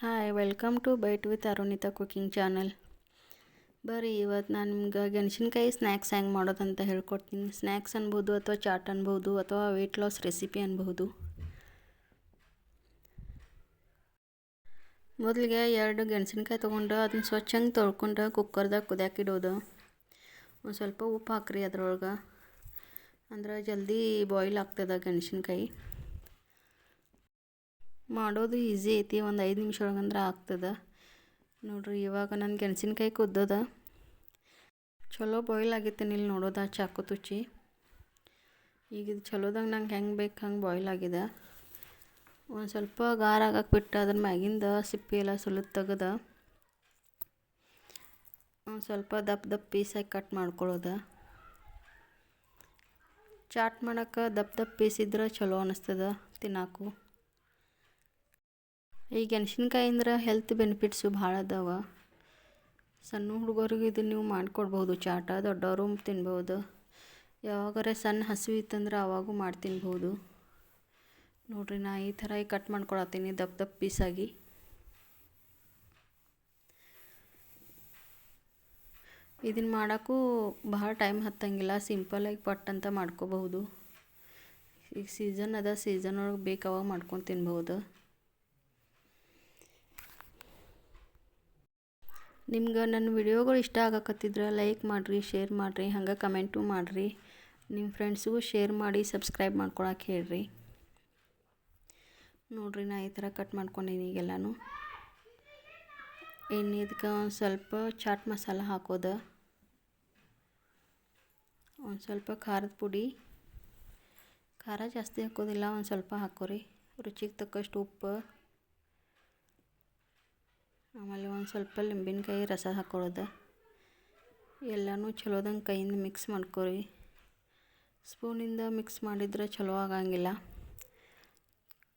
Hi welcome to bite with Arunita cooking channel ಬರ್ರಿ ಇವತ್ತು ನಾನು ನಿಮ್ಗೆ ಗೆಣಸಿನ್ಕಾಯಿ ಸ್ನ್ಯಾಕ್ಸ್ ಹೆಂಗೆ ಮಾಡೋದಂತ ಹೇಳ್ಕೊಡ್ತೀನಿ. ಸ್ನ್ಯಾಕ್ಸ್ ಅನ್ಬೋದು ಅಥವಾ ಚಾಟ್ ಅನ್ಬೋದು ಅಥವಾ ವೆಯ್ಟ್ ಲಾಸ್ ರೆಸಿಪಿ ಅನ್ಬೋದು. ಮೊದಲಿಗೆ ಎರಡು ಗೆಣಸಿನಕಾಯಿ ತೊಗೊಂಡು ಅದನ್ನ ಸ್ವಚ್ಛಂಗೆ ತೊಳ್ಕೊಂಡು ಕುಕ್ಕರ್ದಾಗ ಕುದಿಯಾಕಿಡೋದು. ಒಂದು ಸ್ವಲ್ಪ ಉಪ್ಪು ಹಾಕ್ರಿ ಅದ್ರೊಳಗೆ. ಅಂದ್ರೆ ಜಲ್ದಿ ಬಾಯ್ಲ್ ಆಗ್ತದೆ ಗೆಣಸಿನ್ಕಾಯಿ. ಮಾಡೋದು ಈಸಿ ಐತಿ, ಒಂದು ಐದು ನಿಮಿಷ ಒಳಗಂದ್ರೆ ಆಗ್ತದೆ. ನೋಡ್ರಿ, ಇವಾಗ ನನ್ನ ಗೆಣಸಿನಕಾಯಿ ಕುದ್ದದ. ಚಲೋ ಬಾಯ್ಲ್ ಆಗೈತೆ ಇಲ್ಲಿ ನೋಡೋದ ಚಾಕು ತುಚ್ಚಿ. ಈಗ ಇದು ಚಲೋದಾಗ ನಂಗೆ ಹೆಂಗೆ ಬೇಕು ಹಂಗೆ ಬಾಯ್ಲ್ ಆಗಿದೆ. ಒಂದು ಸ್ವಲ್ಪ ಗಾರ ಆಗಕ್ಕೆ ಬಿಟ್ಟು ಅದ್ರ ಮ್ಯಾಗಿಂದ ಸಿಪ್ಪೆ ಎಲ್ಲ ಸುಲಿದು ತೆಗೆದ. ಒಂದು ಸ್ವಲ್ಪ ದಪ್ಪ ದಪ್ಪ ಪೀಸಾಗಿ ಕಟ್ ಮಾಡ್ಕೊಳ್ಳೋದು ಚಾಟ್ ಮಾಡೋಕ್ಕೆ ದಪ್ಪ ದಪ್ಪ ಪೀಸಿದ್ರೆ ಚಲೋ ಅನ್ನಿಸ್ತದ ತಿನ್ನಾಕು. ಈ ಗೆಣಸಿನ್ಕಾಯಿ ಅಂದ್ರೆ ಹೆಲ್ತ್ ಬೆನಿಫಿಟ್ಸು ಭಾಳ ಅದಾವ. ಸಣ್ಣ ಹುಡುಗರಿಗೆ ಇದು ನೀವು ಮಾಡಿಕೊಡ್ಬೋದು. ಚಾಟ, ದೊಡ್ಡವರು ತಿನ್ಬೋದು. ಯಾವಾಗಾರೆ ಸಣ್ಣ ಹಸಿವು ಇತ್ತಂದ್ರೆ ಅವಾಗೂ ಮಾಡಿ ತಿನ್ಬೋದು ನೋಡಿರಿ, ನಾ ಈ ಥರ ಕಟ್ ಮಾಡ್ಕೊಳತ್ತೀನಿ ದಪ್ಪ ದಪ್ಪ ಪೀಸಾಗಿ ಇದನ್ನು ಮಾಡೋಕ್ಕೂ ಭಾಳ ಟೈಮ್ ಹತ್ತಂಗಿಲ್ಲ. ಸಿಂಪಲಾಗಿ ಪಟ್ ಅಂತ ಮಾಡ್ಕೋಬಹುದು. ಈಗ ಸೀಸನ್ ಅದ ಸೀಸನ್ ಒಳಗೆ ಬೇಕಾವಾಗ ಮಾಡ್ಕೊಂಡು ತಿನ್ಬೋದು. ನಿಮ್ಗೆ ನನ್ನ ವಿಡಿಯೋಗಳು ಇಷ್ಟ ಆಗಕತ್ತಿದ್ರೆ ಲೈಕ್ ಮಾಡಿರಿ, ಶೇರ್ ಮಾಡಿರಿ, ಹಂಗೆ ಕಮೆಂಟು ಮಾಡಿರಿ. ನಿಮ್ಮ ಫ್ರೆಂಡ್ಸ್ಗೂ ಶೇರ್ ಮಾಡಿ, ಸಬ್ಸ್ಕ್ರೈಬ್ ಮಾಡ್ಕೊಳಕ್ಕೆ ಹೇಳ್ರಿ. ನೋಡಿರಿ ನಾ ಈ ಥರ ಕಟ್ ಮಾಡ್ಕೊಂಡೀನಿ ಈಗೆಲ್ಲನೂ. ಇನ್ನು ಇದಕ್ಕೆ ಒಂದು ಸ್ವಲ್ಪ ಚಾಟ್ ಮಸಾಲ ಹಾಕೋದು. ಒಂದು ಸ್ವಲ್ಪ ಖಾರದ ಪುಡಿ. ಖಾರ ಜಾಸ್ತಿ ಹಾಕೋದಿಲ್ಲ, ಒಂದು ಸ್ವಲ್ಪ ಹಾಕೋರಿ. ರುಚಿಗೆ ತಕ್ಕಷ್ಟು ಉಪ್ಪು. ಆಮೇಲೆ ಒಂದು ಸ್ವಲ್ಪ ಲಿಂಬಿನಕಾಯಿ ರಸ ಹಾಕೊಳ್ಳೋದು ಎಲ್ಲನೂ ಚಲೋದಂಗೆ ಕೈಯಿಂದ ಮಿಕ್ಸ್ ಮಾಡ್ಕೊರಿ. ಸ್ಪೂನಿಂದ ಮಿಕ್ಸ್ ಮಾಡಿದ್ರೆ ಚಲೋ ಆಗಂಗಿಲ್ಲ.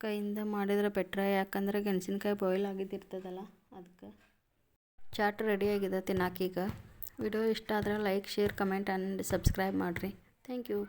ಕೈಯಿಂದ ಮಾಡಿದ್ರೆ ಬೆಟ್ರ ಯಾಕಂದ್ರೆ ಗೆಣಸಿನ್ಕಾಯಿ ಬಾಯ್ಲ್ ಆಗಿದ್ದಿರ್ತದಲ್ಲ ಅದಕ್ಕೆ ಚಾಟ್ ರೆಡಿ ಆಗಿದೆ ತಿನ್ನಾಕೀಗ. ವಿಡಿಯೋ ಇಷ್ಟ ಆದರೆ like share comment and subscribe ಮಾಡಿರಿ. Thank you